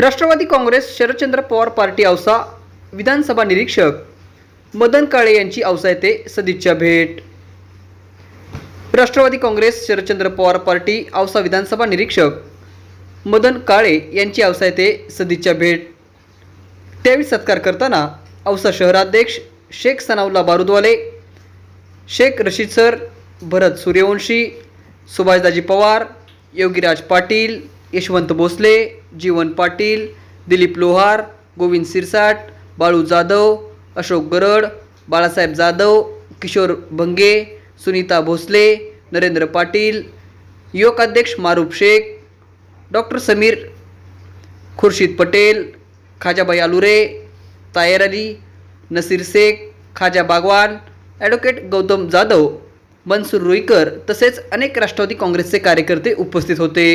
Rashtrawadi Congress Sharadchandra Pawar party Ausa विधानसभा निरीक्षक मदन काळे यांची औसा येथे सदिच्छा भेट. राष्ट्रवादी काँग्रेस शरदचंद्र पवार पार्टी औसा विधानसभा निरीक्षक मदन काळे यांची औसा येथे सदिच्छा भेट. त्यावेळी सत्कार करताना औसा शहराध्यक्ष शेख सनाउल्ला बारुदवाले शेख रशीद सर भरत सूर्यवंशी सुभाषदाजी पवार योगीराज पाटील यशवंत भोसले जीवन पाटील दिलीप लोहार गोविंद सिरसाट बाळू जाधव अशोक गरड बाळासाहेब जाधव किशोर भंगे सुनीता भोसले नरेंद्र पाटील युवक अध्यक्ष मारूफ शेख डॉक्टर समीर खुर्शीद पटेल खाजाबाई आलुरे तायर अली नसीर शेख खाजा बागवान ॲडव्होकेट गौतम जाधव मनसूर रुईकर तसेच अनेक राष्ट्रवादी काँग्रेसचे कार्यकर्ते उपस्थित होते.